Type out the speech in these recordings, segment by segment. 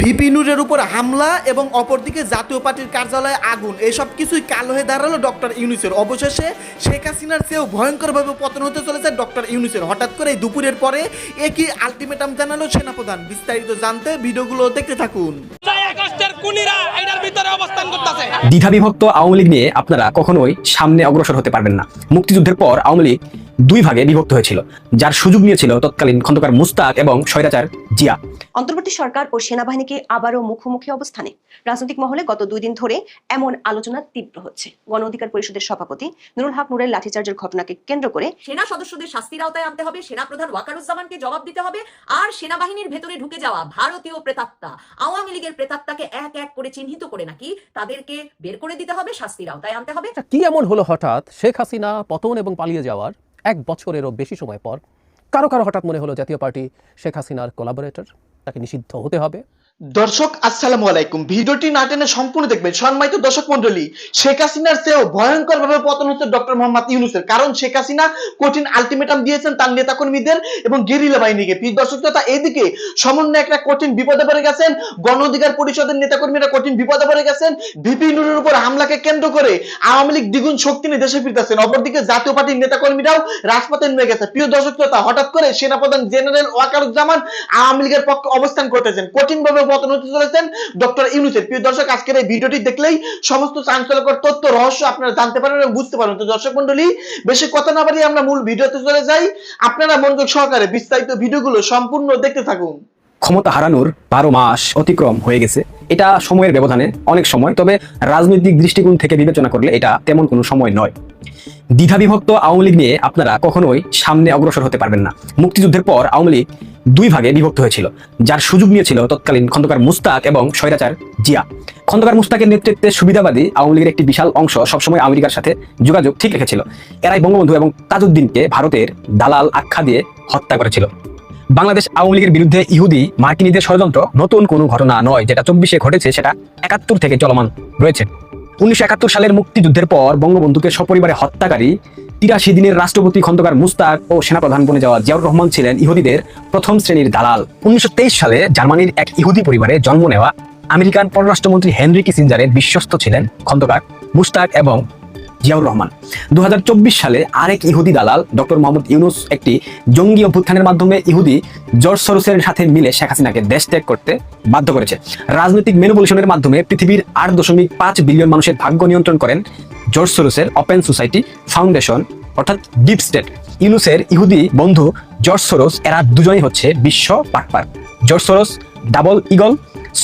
VP নুরের উপর হামলা এবং অপরদিকে জাতীয় পার্টির কার্যালয়ে আগুন। এসব কিছুই কালো হয়ে দাঁড়াল ডক্টর ইউনুসের। অবশেষে শেখ হাসিনার চেয়েও ভয়ঙ্করভাবে পতন হতে চলেছে ডক্টর ইউনুসের। হঠাৎ করে এই দুপুরের পরে একই আলটিমেটাম জানালো সেনাপ্রধান। বিস্তারিত জানতে ভিডিওগুলো দেখতে থাকুন। দ্বিধাবিভক্ত আওয়ামী লীগ নিয়ে আপনারা কখনোই সামনে অগ্রসর হতে পারবেন না। মুক্তিযুদ্ধের পর আওয়ামী লীগ দুই ভাগে বিভক্ত হয়েছিল যার সুযোগ নিয়েছিল তৎকালীন খন্দকার মুস্তাক এবং স্বৈরাচার জিয়া। অন্তর্বর্তী সরকার ও সেনাবাহিনীকে আবারও মুখোমুখি অবস্থানে। রাজনৈতিক মহলে গত দুই দিন ধরে এমন আলোচনা তীব্র হচ্ছে। গণ অধিকার পরিষদের সভাপতি নুরুল হক নুরের লাঠিচার্জের ঘটনাকে কেন্দ্র করে সেনা সদস্যদের শাস্তির আওতায় আনতে হবে সেনা প্রধান ওয়াকারুজ্জামানকে জবাব দিতে হবে আর সেনাবাহিনীর ভেতরে ঢুকে যাওয়া ভারতীয় প্রেতাত্মা আওয়ামী লীগের প্রেতাত্মাকে এক এক করে চিহ্নিত করে নাকি তাদেরকে বের করে দিতে হবে শাস্তির আওতায় আনতে হবে? আচ্ছা কি এমন হলো হঠাৎ? শেখ হাসিনা পতন এবং পালিয়ে যাওয়ার এক বছরেরও বেশি সময় পর কারও কারও হঠাৎ মনে হলো জাতীয় পার্টি শেখ হাসিনার কোলাবোরেটর তাকে নিষিদ্ধ হতে হবে। দর্শক, আসসালামু আলাইকুম। ভিডিওটি না টেনে সম্পূর্ণ দেখবেন। সম্মানিত দর্শক মন্ডলী শেখ হাসিনার চেয়েও ভয়ঙ্কর ভাবে পতন হচ্ছে ডক্টর মোহাম্মদ ইউনুসের। কারণ শেখ হাসিনা কঠিন আলটিমেটাম দিয়েছেন তার নেতাকর্মীদের এবং গেরিলা বাহিনীকে। প্রিয় দর্শক তথা এদিকে সমন্বয় একটা কঠিন বিপদে পড়ে গেছেন। গণ অধিকার পরিষদের নেতাকর্মীরা কঠিন বিপদে পড়ে গেছেন। ভিপি নুরের উপর হামলাকে কেন্দ্র করে আওয়ামী লীগ দ্বিগুণ শক্তি নিয়ে দেশে ফিরতেছেন। অপরদিকে জাতীয় পার্টির নেতাকর্মীরাও রাজপথে নেমে গেছে। প্রিয় দর্শক তথা হঠাৎ করে সেনাপ্রধান জেনারেল ওয়াকারুজ্জামান আওয়ামী লীগের পক্ষে অবস্থান করতেছেন। কঠিন ভাবে পতন হতে চলেছেন ডক্টর ইউনুসের। প্রিয় দর্শক, আজকের এই ভিডিওটি দেখলেই সমস্ত চাঞ্চল্যকর তথ্য, রহস্য আপনারা জানতে এবং বুঝতে তো দর্শক মন্ডলী বেশি কথা না বাড়িয়ে আমরা মূল ভিডিওতে চলে যাই। আপনারা মনোযোগ সহকারে বিস্তারিত ভিডিওগুলো সম্পূর্ণ দেখতে থাকুন। ক্ষমতা হারানোর বারো মাস অতিক্রম হয়ে গেছে। এটা সময়ের ব্যবধানে অনেক সময়, তবে রাজনৈতিক দৃষ্টিকোণ থেকে বিবেচনা করলে এটা তেমন কোনো সময় নয়। দ্বিধাবিভক্ত আওয়ামী লীগ নিয়ে আপনারা কখনোই সামনে অগ্রসর হতে পারবেন না। মুক্তিযুদ্ধের পর আওয়ামী লীগ দুই ভাগে বিভক্ত হয়েছিল। যার সুযোগ নিয়েছিল তৎকালীন খন্দকার মুস্তাক এবং স্বৈরাচার জিয়া। খন্দকার মুস্তাকের নেতৃত্বে সুবিধাবাদী আওয়ামী লীগের একটি বিশাল অংশ সবসময় আমেরিকার সাথে যোগাযোগ ঠিক রেখেছিল। এরাই বঙ্গবন্ধু এবং তাজউদ্দিনকে ভারতের দালাল আখ্যা দিয়ে হত্যা করেছিল। বাংলাদেশ আওয়ামী লীগের বিরুদ্ধে ইহুদি মার্কিনীদের ষড়যন্ত্র নতুন কোনো ঘটনা নয়। যেটা চব্বিশে ঘটেছে সেটা একাত্তর থেকে চলমান রয়েছে। উনিশশো একাত্তর সালের মুক্তিযুদ্ধের পর বঙ্গবন্ধুকে সপরিবারে হত্যাকারী তিরাশি দিনের রাষ্ট্রপতি খন্দকার মুস্তাক ও সেনাপ্রধান বনে যাওয়া জিয়াউর রহমান ছিলেন ইহুদিদের প্রথম শ্রেণির দালাল। উনিশশো তেইশ সালে জার্মানির এক ইহুদি পরিবারে জন্ম নেওয়া আমেরিকান পররাষ্ট্রমন্ত্রী হেনরি কিসিঞ্জারের বিশ্বস্ত ছিলেন খন্দকার মুস্তাক এবং জিয়াউর রহমান। দু হাজার চব্বিশ সালে আরেক ইহুদি দালাল, ডক্টর মোহাম্মদ ইউনুস, একটি জঙ্গি অভ্যুত্থানের মাধ্যমে ইহুদি জর্জ সরোসের সাথে মিলে শেখ হাসিনাকে দেশ ত্যাগ করতে বাধ্য করেছে। রাজনৈতিক মেনুপলিশনের মাধ্যমে পৃথিবীর আট দশমিক পাঁচ বিলিয়ন মানুষের ভাগ্য নিয়ন্ত্রণ করেন জর্জ সরোসের ওপেন সোসাইটি ফাউন্ডেশন, অর্থাৎ ডিপ স্টেট। ইউনুসের ইহুদি বন্ধু জর্জ সোরোস, এরা দুজনেই হচ্ছে বিশ্ব পাটপার George Soros, double eagle,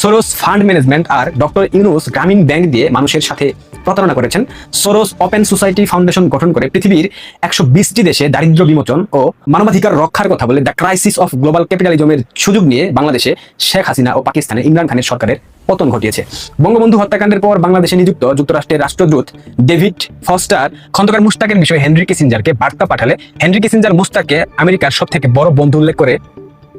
Soros fund management আর ডক্টর ইউনুস গ্রামীণ ব্যাংক দিয়ে মানুষের সাথে প্রতারণা করেছেন। সোরোস ওপেন সোসাইটি ফাউন্ডেশন গঠন করে পৃথিবীর একশো বিশটি দেশে দারিদ্র বিমোচন ও মানবাধিকার রক্ষার কথা বলে দ্য ক্রাইসিস অফ গ্লোবাল ক্যাপিটালিজমের সুযোগ নিয়ে বাংলাদেশে শেখ হাসিনা ও পাকিস্তানে ইমরান খানের সরকারের পতন ঘটিয়েছে। বঙ্গবন্ধু হত্যাকাণ্ডের পর বাংলাদেশে নিযুক্ত যুক্তরাষ্ট্রের রাষ্ট্রদূত ডেভিড ফস্টার, খন্দকার মুস্তাকের বিষয়ে হেনরি কিসিঞ্জারকে বার্তা পাঠালে হেনরি কিসিঞ্জার মুস্তাককে আমেরিকার সব থেকে বড় বন্ধু উল্লেখ করে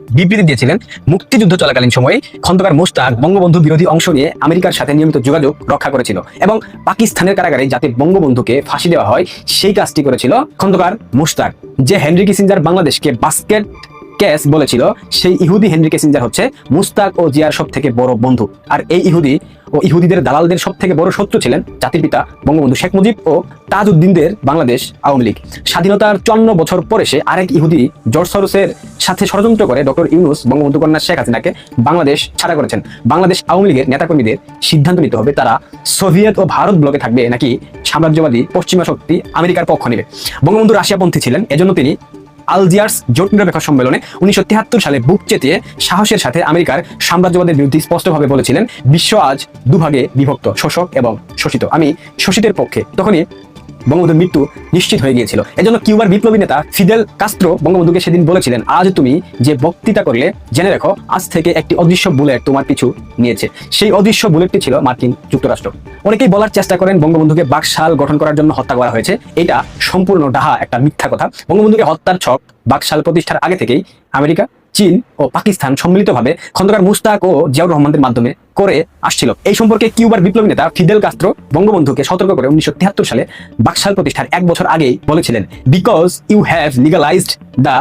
বিবৃতি দিয়েছিলেন মুক্তিযুদ্ধ চলাকালীন সময়ে খন্দকার মোস্তাক বঙ্গবন্ধু বিরোধী অংশ নিয়ে আমেরিকার সাথে নিয়মিত যোগাযোগ রক্ষা করেছিল এবং পাকিস্তানের কারাগারে যাতে বঙ্গবন্ধুকে ফাঁসি দেওয়া হয়, সেই কাজটি করেছিল খন্দকার মোস্তাক যে হেনরি কিসিঞ্জার বাংলাদেশকে বাস্কেট ক্যাস বলেছিল, সেই ইহুদি হেনরি কিসিঞ্জার হচ্ছে মুস্তাক ও জিয়ার সব থেকে বড় বন্ধু। আর এই ইহুদি ও ইহুদিদের দালালদের সব থেকে বড় শত্রু ছিলেন জাতির পিতা বঙ্গবন্ধু শেখ মুজিব ও তাজউদ্দিনদের বাংলাদেশ আওয়ামী লীগ। স্বাধীনতার চন্ন বছর পরে সে আরেক ইহুদি, জর্জ সরোসের সাথে ষড়যন্ত্র করে ডক্টর ইউনুস বঙ্গবন্ধু কন্যা শেখ হাসিনাকে বাংলাদেশ ছাড়া করেছেন। বাংলাদেশ আওয়ামী লীগের নেতাকর্মীদের সিদ্ধান্ত নিতে হবে, তারা সোভিয়েত ও ভারত ব্লকে থাকবে নাকি সাম্রাজ্যবাদী পশ্চিমা শক্তি আমেরিকার পক্ষ নেবে। বঙ্গবন্ধু রাশিয়াপন্থী ছিলেন, এজন্য তিনি আলজিয়ার্স জোট নিরপেক্ষ সম্মেলনে উনিশশো সালে বুক চেতিয়ে সাহসের সাথে আমেরিকার সাম্রাজ্যবাদের বিরুদ্ধে স্পষ্টভাবে বলেছিলেন, বিশ্ব আজ দুভাগে বিভক্ত, শোষক এবং শোষিত। আমি শোষিতের পক্ষে। তখনই বঙ্গবন্ধুর মৃত্যু নিশ্চিত হয়ে গিয়েছিল। এজন্য কিউবার বিপ্লবী নেতা ফিদেল কাস্ত্রো বঙ্গবন্ধুকে সেদিন বলেছিলেন, আজ তুমি যে বক্তৃতা করলে, জেনে রেখো, আজ থেকে একটি অদৃশ্য বুলেট তোমার পিছু নিয়েছে। সেই অদৃশ্য বুলেটটি ছিল মার্কিন যুক্তরাষ্ট্র। অনেকেই বলার চেষ্টা করেন বঙ্গবন্ধুকে বাকশাল গঠন করার জন্য হত্যা করা হয়েছে। এটা সম্পূর্ণ ডাহা একটা মিথ্যা কথা। বঙ্গবন্ধুকে হত্যার ছক বাকশাল প্রতিষ্ঠার আগে থেকেই আমেরিকা চীন ও পাকিস্তান সম্মিলিতভাবে খন্দকার মুস্তাক ও জিয়াউর রহমানদের মাধ্যমে করে আসছিল। এই সম্পর্কে কিউবার বিপ্লবী নেতা ফিদেল কাস্ত্রো বঙ্গবন্ধুকে সতর্ক করে উনিশশো সালে বাকশাল প্রতিষ্ঠার এক বছর আগেই বলেছিলেন because you have legalized the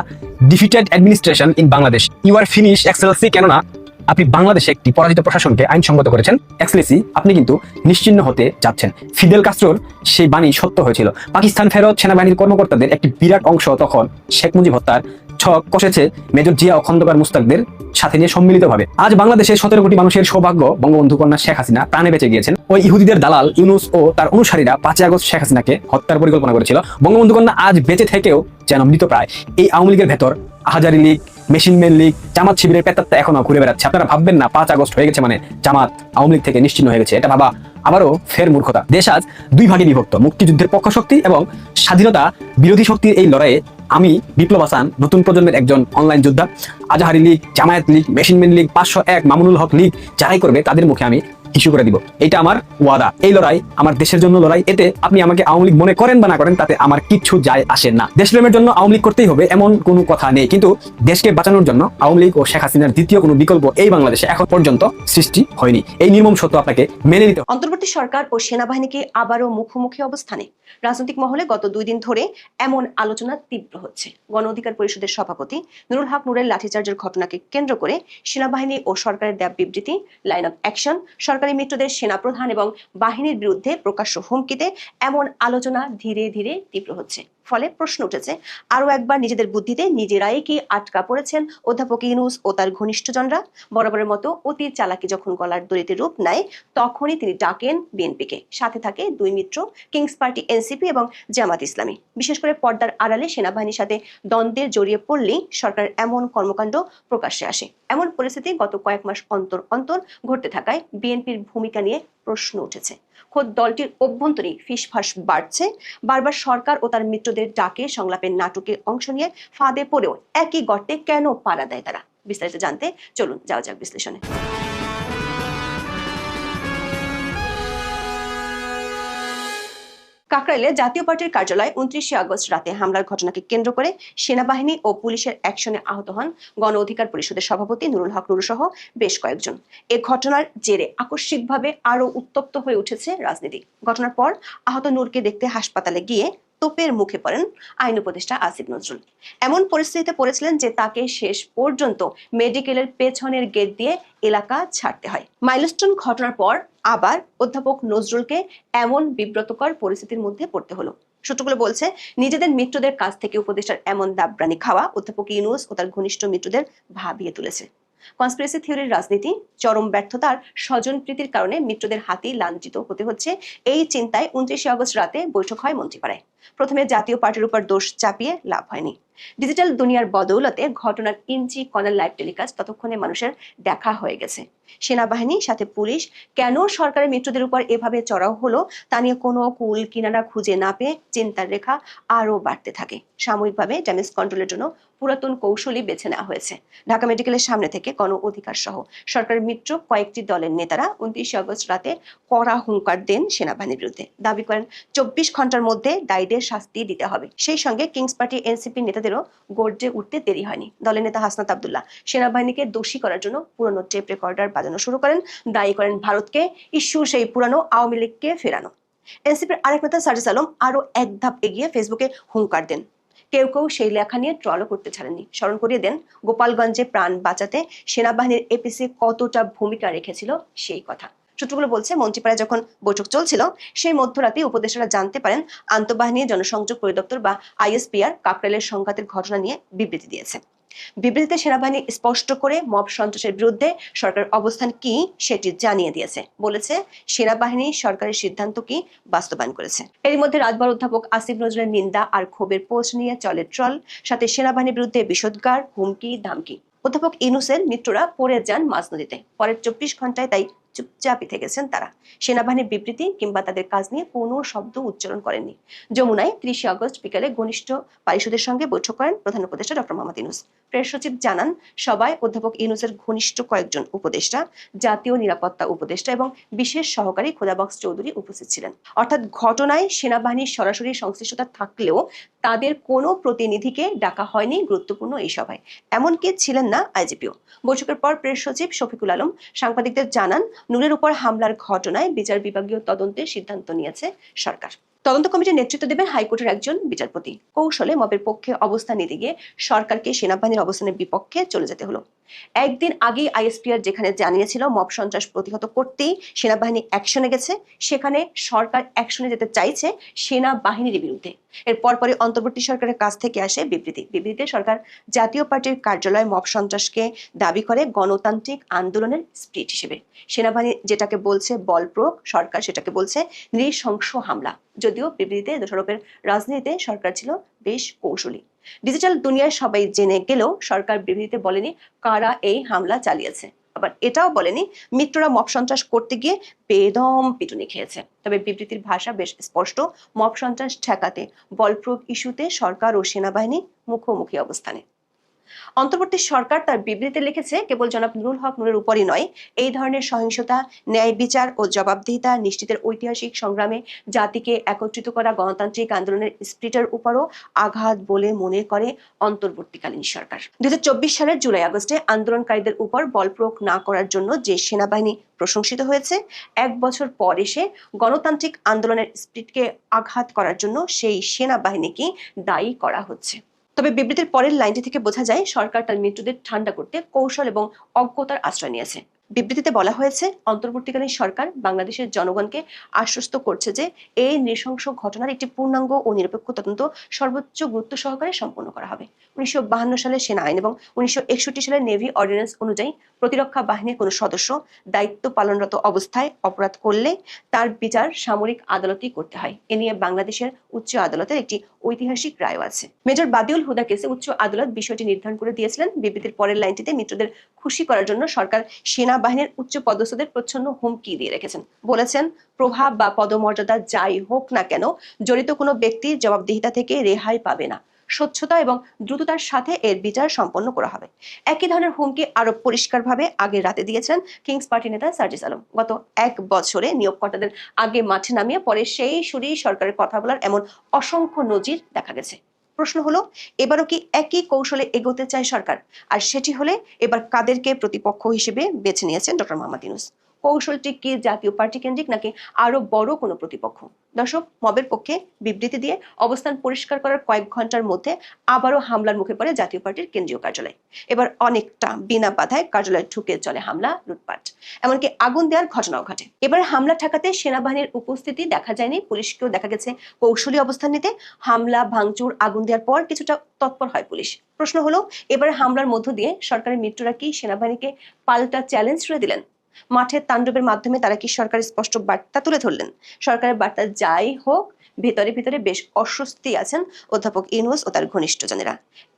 defeated administration in Bangladesh you are finish excellency কেননা আপনি বাংলাদেশে একটি পরাজিত প্রশাসনকে আইনসঙ্গত করেছেন এক্সলেসি আপনি কিন্তু নিশ্চিন্ন হতে যাচ্ছেন। ফিদেল কাস্ট্রোর সেই বাণী সত্য হয়েছিল। পাকিস্তান ফেরত সেনাবাহিনীর কর্মকর্তাদের একটি বিরাট অংশ তখন শেখ মুজিব হত্যার ছক কষেছে মেজর জিয়া ও খন্দকার মুস্তাকদের সাথে নিয়ে সম্মিলিতভাবে। আজ বাংলাদেশের সতেরো কোটি মানুষের সৌভাগ্য বঙ্গবন্ধু কন্যা শেখ হাসিনা প্রাণে বেঁচে গিয়েছেন। ওই ইহুদিদের দালাল ইউনুস ও তার অনুসারীরা পাঁচই আগস্ট শেখ হাসিনাকে হত্যার পরিকল্পনা করেছিল। বঙ্গবন্ধু কন্যা আজ বেঁচে থেকেও যেন মৃতপ্রায় এই আওয়ামী লীগের ভেতর আহাজারি league, machine men league, Jamaat শিবিরের পেতাত্তা এখনও ঘুরে বেড়াচ্ছে। আপনারা ভাববেন না, পাঁচ আগস্ট হয়ে গেছে মানে জামাত আওয়ামী লীগ থেকে নিশ্চিন্ন হয়ে গেছে। এটা ভাবা আবারও ফের মূর্খতা। দেশ আজ দুই ভাগে বিভক্ত, মুক্তিযুদ্ধের পক্ষ শক্তি এবং স্বাধীনতা বিরোধী শক্তির এই লড়াইয়ে আমি বিপ্লব হাসান, নতুন প্রজন্মের একজন অনলাইন যোদ্ধা। Azhari league, Jamaat league, machine man league, পাঁচশো এক, মামুনুল হক লীগ যারাই করবে তাদের মুখে আমি ইস্যু করে দিব। এটা আমার ওয়াদা। এই লড়াই আমার দেশের জন্য লড়াই। এতে আপনি আমাকে আওয়ামী লীগ মনে করেন বা না করেন, তাতে আমার কিচ্ছু যায় আসে না। দেশপ্রেমের জন্য আওয়ামী লীগ করতেই হবে এমন কোনো কথা নেই। কিন্তু দেশকে বাঁচানোর জন্য আওয়ামী লীগ ও শেখ হাসিনার দ্বিতীয় কোনো বিকল্প এই বাংলাদেশে এখন পর্যন্ত সৃষ্টি হয়নি। এই নির্মম সত্য আপনাকে মেনে নিতে অন্তর্বর্তী সরকার ও সেনাবাহিনীকে আবারও মুখোমুখি অবস্থানে। রাজনৈতিক মহলে গত দুই দিন ধরে এমন আলোচনা তীব্র হচ্ছে। গণ অধিকার পরিষদের সভাপতি নুরুল হক নুরের লাঠিচার্জের ঘটনাকে কেন্দ্র করে সেনাবাহিনী ও সরকারের দেয়া বিবৃতি লাইন অব অ্যাকশন সরকারি মিত্রদের সেনাপ্রধান এবং বাহিনীর বিরুদ্ধে প্রকাশ্য হুমকিতে এমন আলোচনা ধীরে ধীরে তীব্র হচ্ছে। ফলে প্রশ্ন উঠেছে, আরও একবার নিজেদের বুদ্ধিতে নিজেরাই কি আটকা পড়েছেন? অধ্যাপক ইউনুস ও তার ঘনিষ্ঠজনরা বরাবরের মতো অতি চালাকি যখন গলার দড়িতে রূপ নেয়, তখনই তিনি ডাকেন বিএনপিকে। সাথে থাকে দুই মিত্র, কিংস পার্টি, এনসিপি এবং জামাত ইসলামী। বিশেষ করে পর্দার আড়ালে সেনাবাহিনীর সাথে দ্বন্দ্বের জড়িয়ে পড়লেই সরকার এমন কর্মকাণ্ড প্রকাশ্যে আসে। এমন পরিস্থিতি গত কয়েক মাস অন্তর অন্তর ঘটতে থাকায় বিএনপির ভূমিকা নিয়ে প্রশ্ন উঠেছে। খোদ দলটির অভ্যন্তরে ফিসফাস বাড়ছে। বারবার সরকার ও তার মিত্রদের ডাকে সংলাপের নাটকে অংশ নিয়ে ফাঁদে পড়েও একই গর্তে কেন পাড়া দেয় তারা? বিস্তারিত জানতে চলুন, যাওয়া যাক বিশ্লেষণে। কাকরাইলে জাতীয় পার্টির কার্যালয়ে উনত্রিশে আগস্ট রাতে হামলার ঘটনাকে কেন্দ্র করে সেনাবাহিনী ও পুলিশের অ্যাকশনে আহত হন গণ অধিকার পরিষদের সভাপতি নুরুল হক নুরু সহ বেশ কয়েকজন। এ ঘটনার জেরে আকস্মিকভাবে আরও উত্তপ্ত হয়ে উঠেছে রাজনীতি। ঘটনার পর আহত নূরকে দেখতে হাসপাতালে গিয়ে তোপের মুখে পড়েন আইন উপদেষ্টা আসিফ নজরুল। এমন পরিস্থিতিতে পড়েছিলেন যে তাকে শেষ পর্যন্ত মেডিকেলের পেছনের গেট দিয়ে এলাকা ছাড়তে হয়। মাইলস্টোন ঘটনার পর আবার অধ্যাপক নজরুলকে এমন বিব্রতকর পরিস্থিতির মধ্যে পড়তে হলো। সূত্রগুলো বলছে, নিজেদের মিত্রদের কাছ থেকে উপদেষ্টার এমন দাবরানি খাওয়া অধ্যাপক ইউনুস ও তার ঘনিষ্ঠ মিত্রদের ভাবিয়ে তুলেছে। কনস্পিরেসি থিওরির রাজনীতি, চরম ব্যর্থতার স্বজন প্রীতির কারণে মিত্রদের হাতেই লাঞ্ছিত হতে হচ্ছে, এই চিন্তায় উনত্রিশে আগস্ট রাতে বৈঠক হয় মন্ত্রীপাড়ায়। প্রথমে জাতীয় পার্টির উপর দোষ চাপিয়ে লাভ হয়নি। ডিজিটাল দুনিয়ার বদৌলতে ঘটনার ইঞ্চি কণার লাইভ টেলিকাস্ট ততক্ষণে মানুষের দেখা হয়ে গেছে। সেনাবাহিনী, সাথে পুলিশ, কেন সরকারের মিত্রদের উপর এভাবে চড়াও হলো তা নিয়ে কোনো কুল কিনারা খুঁজে না পেয়ে চিন্তার রেখা আরও বাড়তে থাকে। সাময়িকভাবে ড্যামেজ কন্ট্রোলের জন্য পুরাতন কৌশলই বেছে নেওয়া হয়েছে। ঢাকা মেডিকেলের সামনে থেকে গণ অধিকার সহ সরকারের মিত্র কয়েকটি দলের নেতারা উনত্রিশে আগস্ট রাতে কড়া হুঙ্কার দেন সেনাবাহিনীর বিরুদ্ধে। দাবি করেন, চব্বিশ ঘণ্টার মধ্যে দায়ীদের শাস্তি দিতে হবে। সেই সঙ্গে কিংস পার্টি এনসিপি নেতাদেরও গর্জে উঠতে দেরি হয়নি। দলের নেতা হাসনাত আবদুল্লাহ সেনাবাহিনীকে দোষী করার জন্য পুরনো টেপ রেকর্ডার বাজানো শুরু করেন। দায়ী করেন ভারতকে, ইস্যু সেই পুরানো আওয়ামী লীগকে ফেরানো। এনসিপির আরেক নেতা সাজিস আলম আরও এক ধাপ এগিয়ে ফেসবুকে হুঙ্কার দেন। কেউ কেউ সেই লেখা নিয়ে ট্রলও করতে ছাড়েননি। স্মরণ করিয়ে দেন, গোপালগঞ্জে প্রাণ বাঁচাতে সেনাবাহিনীর এপিসি কতটা ভূমিকা রেখেছিল সেই কথা। সূত্রগুলো বলছে, মন্ত্রীপাড়ায় যখন বৈঠক চলছিল, সেই মধ্যরাতে উপদেষ্টারা জানতে পারেন আন্তঃবাহিনী, জনসংযোগ পরিদপ্তর বা আইএসপিআর কাকরাইলের সংঘাতের ঘটনা নিয়ে বিবৃতি দিয়েছে। বিবৃতিতে সেনাবাহিনী স্পষ্ট করে মব সন্ত্রাসের বিরুদ্ধে সরকার অবস্থান কি সেটি জানিয়ে দিয়েছে। বলেছে, সেনাবাহিনী সরকারের সিদ্ধান্ত কি বাস্তবায়ন করেছে। এর মধ্যে রাতভর অধ্যাপক আসিফ নজরুলের নিন্দা আর ক্ষোভের পোস্ট নিয়ে চলে ট্রল, সাথে সেনাবাহিনীর বিরুদ্ধে বিষোদ্গার, হুমকি ধামকি অধ্যাপক ইনুসের মিত্ররা পড়ে যান মাঝ নদীতে। পরের চব্বিশ ঘন্টায় তাই চুপচাপই থেকেছেন তারা। সেনাবাহিনীর বিবৃতি কিংবা তাদের কাজ নিয়ে কোনো শব্দ উচ্চারণ করেননি। যমুনায় ত্রিশে আগস্ট বিকালে ঘনিষ্ঠ পরিষদের সঙ্গে বৈঠক করেন প্রধান উপদেষ্টা ডক্টর মোহাম্মদ ইনুস প্রেস সচিব জানান, সবাই অধ্যাপক ইনুসের ঘনিষ্ঠ কয়েকজন উপদেষ্টা, জাতীয় নিরাপত্তা উপদেষ্টা এবং বিশেষ সহকারী খোদাবক্স চৌধুরী উপস্থিত ছিলেন। অর্থাৎ ঘটনায় সেনাবাহিনীর সরাসরি সংশ্লিষ্টতা থাকলেও তাদের কোনো প্রতিনিধিকে ডাকা হয়নি গুরুত্বপূর্ণ এই সভায়। এমনকি ছিলেন না আইজিপিও। বৈঠকের পর প্রেস সচিব শফিকুল আলম সাংবাদিকদের জানান নূরের উপর হামলার ঘটনায় বিচার বিভাগীয় তদন্তের সিদ্ধান্ত নিয়েছে সরকার। তদন্ত কমিটির নেতৃত্ব দেবেন হাইকোর্টের একজন বিচারপতি। কৌশলে মবের পক্ষে অবস্থান নিতে গিয়ে সরকারকে সেনাবাহিনীর অবস্থানের বিপক্ষে চলে যেতে হলো। একদিন আগেই আইএসপিআর যেখানে জানিয়েছিল মব সন্ত্রাস প্রতিহত করতেই সেনাবাহিনী অ্যাকশনে গেছে, সেখানে সরকার অ্যাকশনে যেতে চাইছে সেনাবাহিনীর বিরুদ্ধে। এর পরপরই অন্তর্বর্তী সরকারের কাছ থেকে আসে বিবৃতি। বিবৃতিতে সরকার জাতীয় পার্টির কার্যালয় মব সন্ত্রাসকে দাবি করে গণতান্ত্রিক আন্দোলনের স্পিরিট হিসেবে। সেনাবাহিনী যেটাকে বলছে বল প্রয়োগ, সরকার সেটাকে বলছে নৃশংস হামলা। যদিও বিবৃতিতে দোষারোপের রাজনীতিতে সরকার ছিল বেশ কৌশলী। ডিজিটাল দুনিয়ায় সবাই জেনে গেলেও সরকার বিবৃতিতে বলেনি কারা এই হামলা চালিয়েছে। আবার এটাও বলেনি মিত্ররা মব সন্ত্রাস করতে গিয়ে বেদম পিটুনি খেয়েছে। তবে বিবৃতির ভাষা বেশ স্পষ্ট, মব সন্ত্রাস ঠেকাতে বলপ্রয়োগ ইস্যুতে সরকার ও সেনাবাহিনী মুখোমুখি অবস্থানে। অন্তর্বর্তী সরকার তার বিবৃতিতে লিখেছে, কেবল জনাব নুরুল হক নুরের উপরই নয়, এই ধরনের সহিংসতা, ন্যায় বিচার ও জবাবদিহিতা নিশ্চিতের ঐতিহাসিক সংগ্রামে জাতিকে একত্রিত করা গণতান্ত্রিক আন্দোলনের স্পিরিটের উপরও আঘাত বলে মনে করে অন্তর্বর্তীকালীন সরকার। দুই হাজার চব্বিশ সালের জুলাই আগস্টে আন্দোলনকারীদের উপর বল প্রয়োগ না করার জন্য যে সেনাবাহিনী প্রশংসিত হয়েছে, এক বছর পর এসে গণতান্ত্রিক আন্দোলনের স্পিরিটকে আঘাত করার জন্য সেই সেনাবাহিনীকে দায়ী করা হচ্ছে। তবে বিবৃতির পরের লাইনটি থেকে বোঝা যায়, সরকার তার মৃত্যুদের ঠান্ডা করতে কৌশল এবং অজ্ঞতার আশ্রয় নিয়েছে। বিবৃতিতে বলা হয়েছে, অন্তর্বর্তীকালীন সরকার বাংলাদেশের জনগণকে আশ্বস্ত করছে যে, এই নৃশংস ঘটনার একটি পূর্ণাঙ্গ ও নিরপেক্ষ তদন্ত সর্বোচ্চ গুরুত্ব সহকারে সম্পন্ন করা হবে। উনিশশো সালের সেনা আইন এবং উনিশশো সালের নেভি অর্ডিন্যান্স অনুযায়ী প্রতিরক্ষা বাহিনীর কোনো সদস্য দায়িত্ব পালনরত অবস্থায় অপরাধ করলে তার বিচার সামরিক আদালতেই করতে হয়। এ নিয়ে বাংলাদেশের উচ্চ আদালতের একটি ঐতিহাসিক রায় আছে। মেজর বাদিউল হুদা কেসে উচ্চ আদালত বিষয়টি নির্ধারণ করে দিয়েছিলেন। বিবৃতির পরের লাইনটিতে মিত্রদের খুশি করার জন্য সরকার সেনাবাহিনীর উচ্চ পদস্থদের প্রচ্ছন্ন হুমকি দিয়ে রেখেছেন। বলেছেন, প্রভাব বা পদমর্যাদা যাই হোক না কেন, জড়িত কোনো ব্যক্তি জবাবদিহিতা থেকে রেহাই পাবে না। স্বচ্ছতা এবং দ্রুততার সাথে এর বিচার সম্পন্ন করা হবে। একই ধরনের হুমকি আরও পরিষ্কারভাবে আগে রাতে দিয়েছেন কিংস পার্টি নেতা সার্জিস আলম। গত এক বছরে নিয়োগকর্তাদের আগে মাঠে নামিয়ে পরে সেই সুরেই সরকারের কথা বলার এমন অসংখ্য নজির দেখা গেছে। প্রশ্ন হলো, এবারও কি একই কৌশলে এগোতে চায় সরকার? আর সেটি হলে এবার কাদেরকে প্রতিপক্ষ হিসেবে বেছে নিয়েছেন ডক্টর মোহাম্মদ ইউনুস। কৌশলটি কি জাতীয় পার্টি কেন্দ্রিক নাকি আরও বড় কোনো প্রতিপক্ষ? দর্শক, মবের পক্ষে বিবৃতি দিয়ে অবস্থান পরিষ্কার করার কয়েক ঘণ্টার মধ্যে আবারও হামলার মুখে পড়ে জাতীয় পার্টির কেন্দ্রীয় কার্যালয়। এবার অনেকটা বিনা বাধায় কার্যালয়ে ঢুকে চলে হামলা, লুটপাট। এমনকি আগুন দেওয়ার ঘটনাও ঘটে। এবার হামলা ঠেকাতে সেনাবাহিনীর উপস্থিতি দেখা যায়নি, পুলিশকেও দেখা গেছে কৌশলী অবস্থান নিতে। হামলা, ভাঙচুর, আগুন দেওয়ার পর কিছুটা তৎপর হয় পুলিশ। প্রশ্ন হলো, এবার হামলার মধ্য দিয়ে সরকারের মিত্ররা কি সেনাবাহিনীকে পাল্টা চ্যালেঞ্জ ছুড়ে দিলেন? মাঠের তাণ্ডবের মাধ্যমে তারা কি সরকারের স্পষ্ট বার্তা তুলে ধরলেন? সরকারের বার্তা যাই হোক, ভেতরে ভেতরে বেশ অস্বস্তি আছেন অধ্যাপক ইউনুস ও তার ঘনিষ্ঠজনেরা।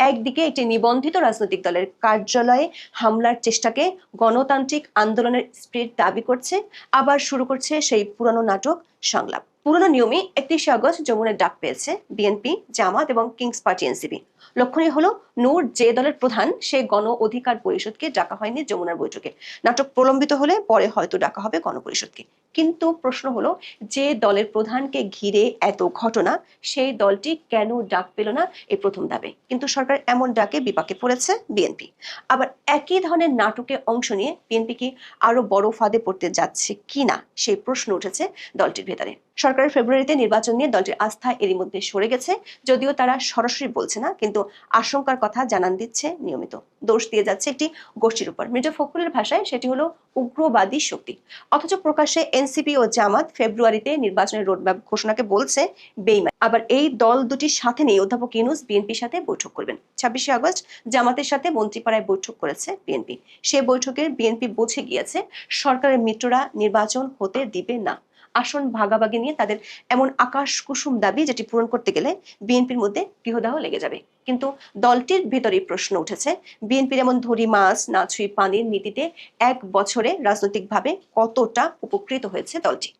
একদিকে একটি নিবন্ধিত রাজনৈতিক দলের কার্যালয়ে হামলার চেষ্টাকে গণতান্ত্রিক আন্দোলনের স্পিরিট দাবি করছে, আবার শুরু করছে সেই পুরনো নাটক সংলাপ। পুরনো নিয়মে একত্রিশে আগস্ট যমুনের ডাক পেয়েছে বিএনপি, জামাত এবং কিংস পার্টি এনসিপি। লক্ষণীয় হলো নূর যে দলের প্রধান, সে গণ অধিকার পরিষদকে ডাকা হয়নি যমুনার বৈঠকে। নাটক প্রলম্বিত হলে পরে হয়তো ডাকা হবে গণপরিষদকে কিন্তু প্রশ্ন হলো, যে দলের প্রধানকে ঘিরে এত ঘটনা, সেই দলটি কেন ডাক পেল না এই প্রথম দাবে। কিন্তু সরকার এমন ডাকে বিপাকে পড়েছে বিএনপি। আবার একই ধরনের নাটকে অংশ নিয়ে বিএনপি কি আরও বড় ফাঁদে পড়তে যাচ্ছে কিনা, সেই প্রশ্ন উঠেছে দলটির ভেতরে। সরকারের ফেব্রুয়ারিতে নির্বাচন নিয়ে দলটির আস্থা এরই মধ্যে সরে গেছে। যদিও তারা সরাসরি বলছে না, কিন্তু আশঙ্কার কথা জানান দিচ্ছে নিয়মিত। দোষ দিয়ে যাচ্ছে একটি গোষ্ঠীর উপর। মির্জা ফখরুলের ভাষায় সেটি হলো উগ্রবাদী শক্তি। অথচ প্রকাশ্যে এনসিপি ও জামাত ফেব্রুয়ারিতে নির্বাচনের রোডম্যাপ ঘোষণাকে বলছে বেইমান। আবার এই দল দুটির সাথে নিয়ে অধ্যাপক ইউনুস বিএনপির সাথে বৈঠক করবেন। ছাব্বিশে আগস্ট জামাতের সাথে মন্ত্রীপাড়ায় বৈঠক করেছে বিএনপি। সে বৈঠকে বিএনপি বুঝে গিয়েছে, সরকারের মিত্ররা নির্বাচন হতে দিবে না। আসন ভাগাভাগি নিয়ে তাদের এমন আকাশ কুসুম দাবি যেটি পূরণ করতে গেলে বিএনপির মধ্যে গৃহদাহ লেগে যাবে। কিন্তু দলটির ভেতরেই প্রশ্ন উঠেছে, বিএনপির এমন ধরি মাছ না ছুঁই পানির নীতিতে এক বছরে রাজনৈতিকভাবে কতটা উপকৃত হয়েছে দলটি?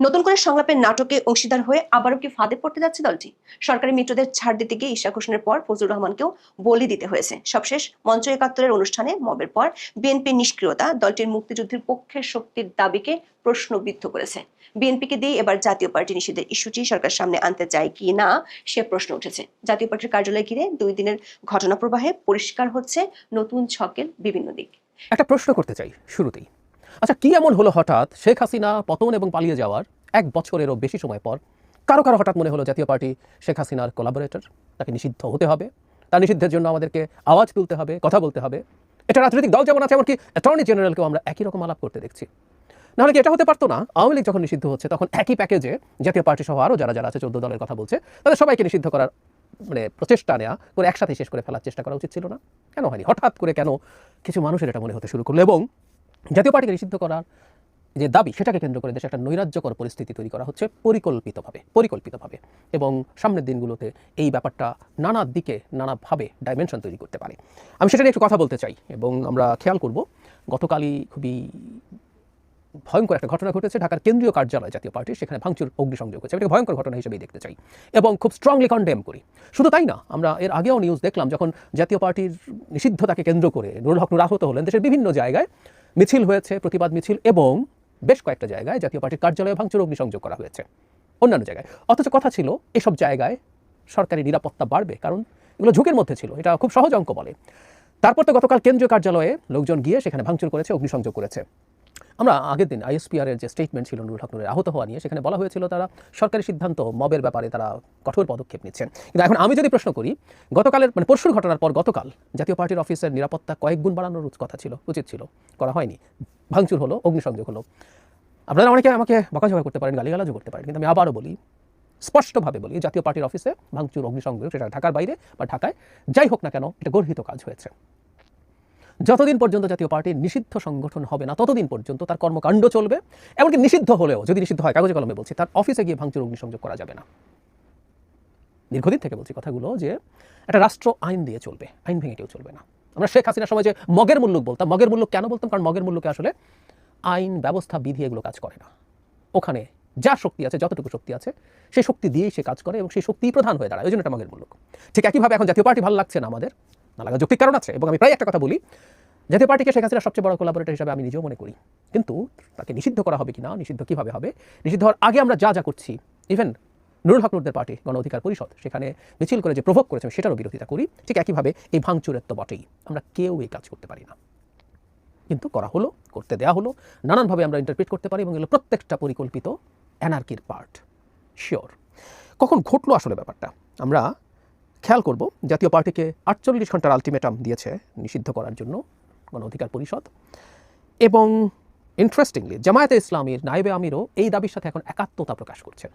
নতুন করে সংলাপের নাটকে অংশীদার হয়ে আবারও কি ফাঁদে পড়তে যাচ্ছে দলটি? সরকারি মিত্রদের ছাড় দিতে গিয়ে ঈশা ঘোষণের পর ফজলুর রহমানকেও বলি দিতে হয়েছে। সবশেষ, মঞ্চ একাত্তরের অনুষ্ঠানে মবের পর বিএনপির নিষ্ক্রিয়তা দলটির মুক্তিযুদ্ধের পক্ষের শক্তির দাবিকে প্রশ্নবিদ্ধ করেছে। বিএনপিকে দিয়ে এবার জাতীয় পার্টি নিষিদ্ধের ইস্যুটি সরকার সামনে আনতে চায় কি না, সে প্রশ্ন উঠেছে। জাতীয় পার্টির কার্যালয় ঘিরে দুই দিনের ঘটনা প্রবাহে পরিষ্কার হচ্ছে নতুন ছকের বিভিন্ন দিক। একটা প্রশ্ন করতে চাই শুরুতেই। আচ্ছা কি এমন হলো হঠাৎ শেখ হাসিনা পতন এবং পালিয়ে যাওয়ার এক বছরেরও বেশি সময় পর? কারও কারও হঠাৎ মনে হলো জাতীয় পার্টি শেখ হাসিনার কোলাবোরেটর তাকে নিষিদ্ধ হতে হবে। তার নিষিদ্ধের জন্য আমাদেরকে আওয়াজ তুলতে হবে, কথা বলতে হবে। এটা রাজনৈতিক দল যেমন আছে, এমনকি অ্যাটর্নি জেনারেলকেও আমরা একই রকম আলাপ করতে দেখছি। নাহলে কি এটা হতে পারতো না? আওয়ামী লীগ যখন নিষিদ্ধ হচ্ছে, তখন একই প্যাকেজে জাতীয় পার্টি সহ আরও যারা যারা আছে, চোদ্দ দলের কথা বলছে, তাদের সবাইকে নিষিদ্ধ করার মানে প্রচেষ্টা নেওয়া করে একসাথে শেষ করে ফেলার চেষ্টা করা উচিত ছিল না? কেন হয়নি? হঠাৎ করে কেন কিছু মানুষের এটা মনে হতে শুরু করল? এবং জাতীয় পার্টিকে নিষিদ্ধ করার যে দাবি, সেটাকে কেন্দ্র করে দেশে একটা নৈরাজ্যকর পরিস্থিতি তৈরি করা হচ্ছে পরিকল্পিতভাবে পরিকল্পিতভাবে এবং সামনের দিনগুলোতে এই ব্যাপারটা নানা দিকে, নানাভাবে ডাইমেনশন তৈরি করতে পারে। আমি সেটা নিয়ে একটু কথা বলতে চাই এবং আমরা খেয়াল করব, গতকালই খুবই ভয়ঙ্কর একটা ঘটনা ঘটেছে। ঢাকার কেন্দ্রীয় কার্যালয় জাতীয় পার্টির সেখানে ভাঙচুর, অগ্নিসংযোগ হয়েছে। এটাকে ভয়ঙ্কর ঘটনা হিসেবেই দেখতে চাই এবং খুব স্ট্রংলি কন্ডেম করি। শুধু তাই না, আমরা এর আগেও নিউজ দেখলাম, যখন জাতীয় পার্টির নিষিদ্ধতাকে কেন্দ্র করে নুরুল হক নুর আহত হলেন, দেশের বিভিন্ন জায়গায় মিছিল হয়েছে, প্রতিবাদ মিছিল এবং বেশ কয়েকটা জায়গায় জাতীয় পার্টির কার্যালয়ে ভাঙচুর, অগ্নিসংযোগ করা হয়েছে। অন্যান্য জায়গায়। অথচ কথা ছিল, এসব জায়গায় সরকারি নিরাপত্তা বাড়বে, কারণ এগুলো ঝুঁকির মধ্যে ছিল, এটা খুব সহজ অঙ্ক বলে। তারপর তো গতকাল কেন্দ্রীয় কার্যালয়ে লোকজন গিয়ে সেখানে ভাঙচুর করেছে, অগ্নিসংযোগ করেছে। আমরা আগের দিন আইএসপিআর এর যে স্টেটমেন্ট ছিল নুরুল হক নুরের আহত হওয়া নিয়ে, সেখানে বলা হয়েছিল তারা সরকারি সিদ্ধান্ত, মবের ব্যাপারে তারা কঠোর পদক্ষেপ নিচ্ছেন। কিন্তু এখন আমি যদি প্রশ্ন করি, গতকালের মানে পরশুর ঘটনার পর গতকাল জাতীয় পার্টির অফিসের নিরাপত্তা কয়েক গুণ বাড়ানোর কথা ছিল, উচিত ছিল, করা হয়নি। ভাঙচুর হলো, অগ্নিসংযোগ হলো। আপনারা অনেকে আমাকে বকাঝকা করতে পারেন, গালিগালাজও করতে পারেন, কিন্তু আমি আবারও বলি, স্পষ্টভাবে বলি, জাতীয় পার্টির অফিসে ভাঙচুর, অগ্নিসংযোগ, সেটা ঢাকার বাইরে বা ঢাকায়, যাই হোক না কেন, এটা গর্হিত কাজ হয়েছে। যতদিন পর্যন্ত জাতীয় পার্টির নিষিদ্ধ সংগঠন হবে না, ততদিন পর্যন্ত তার কর্মকাণ্ড চলবে। এমনকি নিষিদ্ধ হলেও, যদি নিষিদ্ধ হয়, কাগজে কলমে বলছি, তার অফিসে গিয়ে ভাঙচুর, অগ্নিসংযোগ করা যাবে না। দীর্ঘদিন থেকে বলছি কথাগুলো যে, একটা রাষ্ট্র আইন দিয়ে চলবে, আইন ভেঙে কেউ চলবে না। আমরা শেখ হাসিনার সময় যে মগের মূল্য বলতাম, মগের মূল্য কেন বলতাম? কারণ মগের মূল্যকে আসলে আইন, ব্যবস্থা, বিধি এগুলো কাজ করে না। ওখানে যা শক্তি আছে, যতটুকু শক্তি আছে, সেই শক্তি দিয়েই সে কাজ করে এবং সেই শক্তিই প্রধান হয়ে দাঁড়ায়। ওই জন্য এটা মগের মূল্য ঠিক একইভাবে এখন জাতীয় পার্টি ভালো লাগছে না আমাদের। না লাগা যৌক্তিক কারণ আছে এবং আমি প্রায় একটা কথা বলি জাতীয় পার্টিকে শেখ হাসিনার সবচেয়ে বড় কোলাবোরেটর হিসাবে আমি নিজেও মনে করি, কিন্তু তাকে নিষিদ্ধ করা হবে কি না নিষিদ্ধ কীভাবে হবে, নিষিদ্ধ হওয়ার আগে আমরা যা যা করছি ইভেন নুরুল হক নুরদের পার্টি, গণ অধিকার পরিষদ, সেখানে মিছিল করে যে প্রভোগ করেছে সেটারও বিরোধিতা করি, ঠিক একইভাবে এই ভাঙচুরের তো বটেই, আমরা কেউ এই কাজ করতে পারি না। কিন্তু করা হলো, করতে দেয়া হলো, নানানভাবে আমরা ইন্টারপ্রিট করতে পারি এবং এগুলো প্রত্যেকটা পরিকল্পিত অ্যানার্কির পার্ট শিওর কখন ঘটলো আসলে ব্যাপারটা? আমরা খেয়াল করব, জাতীয় পার্টিকে আটচল্লিশ ঘণ্টার আলটিমেটাম দিয়েছে নিষিদ্ধ করার জন্য গণ অধিকার পরিষদ। এবং ইন্টারেস্টিংলি জামায়াতে ইসলামীর নাইবে আমিরও এই দাবির সাথে এখন একাত্মতা প্রকাশ করছেন।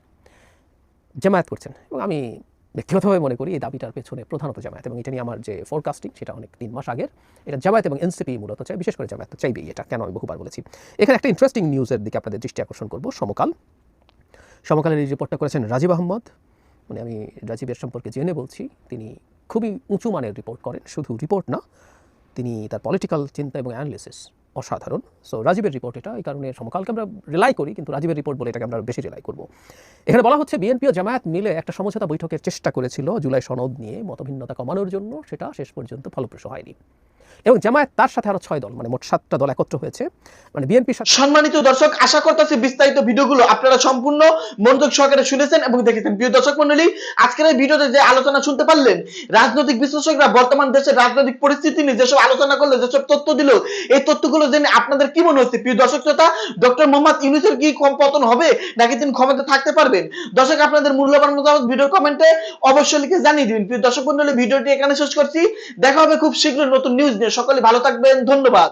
জামায়াত করছেন। এবং আমি ব্যক্তিগতভাবে মনে করি এই দাবিটার পেছনে প্রধানত জামায়াত এবং এটা নিয়ে আমার যে ফোরকাস্টিং সেটা অনেক তিন মাস আগের। এটা জামায়াত এবং এনসিপি মূলত চাই বিশেষ করে জামায়াত চাইবেই এটা, কেন আমি বহুবার বলেছি। এখানে একটা ইন্টারেস্টিং নিউজের দিকে আপনাদের দৃষ্টি আকর্ষণ করব, সমকাল। সমকালের এই রিপোর্টটা করেছেন রাজীব আহমদ মানে আমি রাজীবের সম্পর্কে জেনে বলছি, তিনি খুবই উঁচু মানের রিপোর্ট করেন, শুধু রিপোর্ট না, তিনি তার পলিটিক্যাল চিন্তা এবং অ্যানালিসিস অসাধারণ। সো রাজীবের রিপোর্ট এটা, এই কারণে সমকালকে আমরা রিলাই করি, কিন্তু রাজীবের রিপোর্ট বলে এটাকে আমরা বেশি রিলাই করব। এখানে বলা হচ্ছে বিএনপি ও জামায়াত মিলে একটা সমঝোতা বৈঠকের চেষ্টা করেছিল জুলাই সনদ নিয়ে, মতভিন্নতা কমানোর জন্য, সেটা শেষ পর্যন্ত ফলপ্রসূ হয়নি। এবং জামায়াত তার সাথে আরও ছয় দল মানে মোট সাতটা দল একত্র হয়েছে। মানে বিএনপির সাথে সম্মানিত দর্শক, আশা করতেছি বিস্তারিত ভিডিওগুলো আপনারা সম্পূর্ণ মনোযোগ সহকারে শুনেছেন এবং দেখেছেন। প্রিয় দর্শক মন্ডলী আজকের এই ভিডিওতে যে আলোচনা শুনতে পারলেন, রাজনৈতিক বিশ্লেষকরা বর্তমান দেশের রাজনৈতিক পরিস্থিতি নিয়ে যেসব আলোচনা করল যেসব তথ্য দিল, এই তথ্যগুলো জেনে আপনাদের কি মনে হচ্ছে? প্রিয় দর্শক শ্রোতা, ডক্টর মোহাম্মদ ইউনুসের কি কম পতন হবে, নাকি তিনি ক্ষমতা থাকতে পারবেন? দর্শক, আপনাদের মূল্যবান মতামত ভিডিও কমেন্টে অবশ্যই লিখে জানিয়ে দিন প্রিয় দর্শক মন্ডলী ভিডিওটি এখানে শেষ করছি। দেখা হবে খুব শীঘ্রই নতুন নিউজ নিয়ে সকলে ভালো থাকবেন ধন্যবাদ।